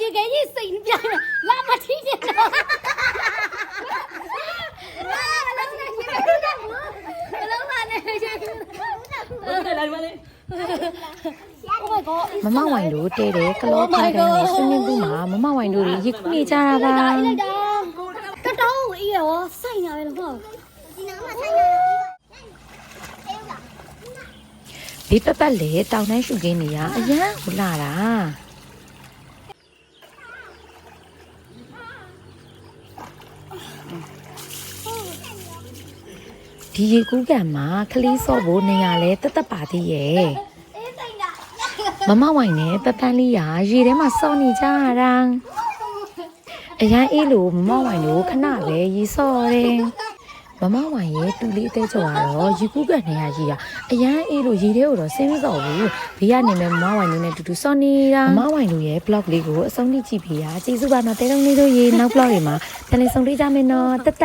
ရေခဲကြီးစိတ်ပြိုင်လာမထီးနေတော့ဘလုံးမနဲ့ရေခဲလိုက်ပါလေ Oh my god မမဝိုင်တို့တဲတဲ့ကလောဖိုင်ကန်နဲ့ဆွင်းမြင်းပူမှာမမဝိုင်တို့တွေရေကူးနေကြတာပါလိုက်တာတတော်အေးရောစိုက်နေပဲလို့ဘေးပပတ်လေတောင်တန်းရှုခင်းနေရအရန်ဟိုလာတာ ဒီရေကူးကန်မှာခလီးစော့ဖို့နေရလဲတသက်ပါသေးရဲ့အေးစိုက်တာမမဝိုင်နဲ့ပပန်းလေးရာရေထဲမှာစော့နေကြတာအရန်အေးလို့မမဝိုင်တို့ခဏပဲရေစော့တယ် မမဝိုင်ရဲ့တူလေးအသေးချော်ကတော့ရေကူးကန်နေရရေကအရန်အေးလို့ရေထဲကိုတော့ဆင်းမစော့ဘူးဘေးကနေမဲ့မမဝိုင်တို့နဲ့တူတူစော့နေတာမမဝိုင်တို့ရဲ့ blog လေးကိုအဆုံးထိကြည့်ပေးရကျေးဇူးပါနော်တဲတုံးလေးတို့ရေနောက် blog တွေမှာပြန်လည်ဆုံတွေ့ကြမယ်နော်တတ